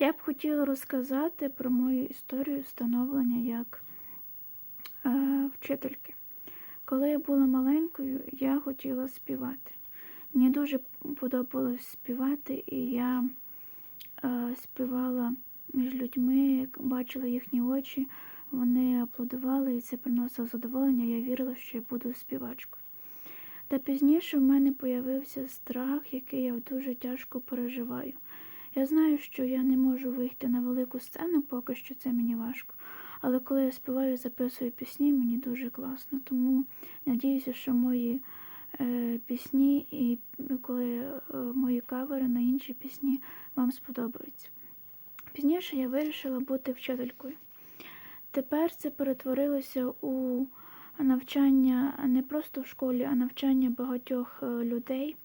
Я б хотіла розказати про мою історію становлення як е, вчительки. Коли я була маленькою, я хотіла співати. Мені дуже подобалось співати, і я е, співала між людьми, бачила їхні очі, вони аплодували, і це приносило задоволення. Я вірила, що я буду співачкою. Та пізніше в мене появився страх, який я дуже тяжко переживаю. Я знаю, що я не можу вийти на велику сцену, поки що це мені важко. Але коли я співаю і записую пісні, мені дуже класно. Тому надіюся, що мої е, пісні і коли е, мої кавери на інші пісні вам сподобаються. Пізніше я вирішила бути вчителькою. Тепер це перетворилося у навчання не просто в школі, а навчання багатьох е, людей,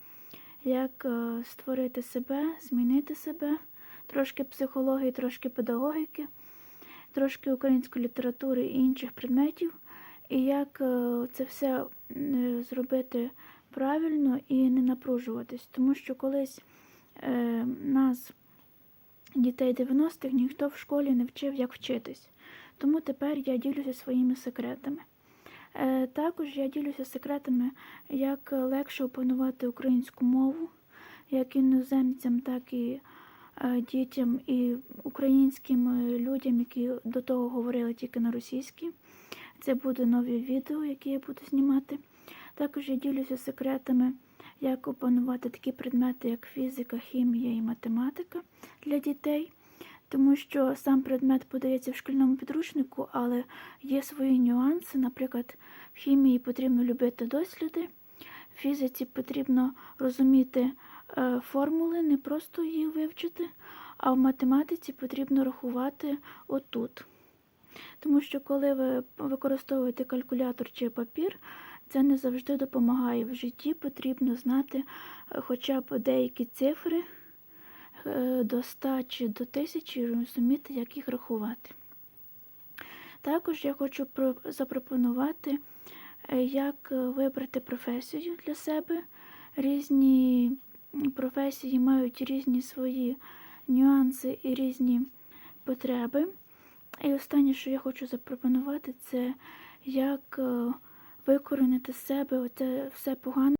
як е, створити себе, змінити себе, трошки психології, трошки педагогіки, трошки української літератури і інших предметів, і як е, це все е, зробити правильно і не напружуватись. Тому що колись нас, дітей 90-х, ніхто в школі не вчив, як вчитись. Тому тепер я ділюся своїми секретами. Е, Також я ділюся секретами, як легше опанувати українську мову, як іноземцям, так і е, дітям і українським е, людям, які до того говорили тільки на російській. Це буде нові відео, які я буду знімати. Також я ділюся секретами, як опанувати такі предмети, як фізика, хімія і математика для дітей. Тому що сам предмет подається в шкільному підручнику, але є свої нюанси. Наприклад, в хімії потрібно любити досліди, в фізиці потрібно розуміти е, формули, не просто їх вивчити, а в математиці потрібно рахувати отут. Тому що коли ви використовуєте калькулятор чи папір, це не завжди допомагає. В житті потрібно знати е, хоча б деякі цифри до 100 чи до 1000 розуміти, як їх рахувати. Також я хочу запропонувати, е, як е, вибрати професію для себе. Різні професії мають різні свої нюанси і різні потреби. І останнє, що я хочу запропонувати, це як е, викорінити з себе оце все погане.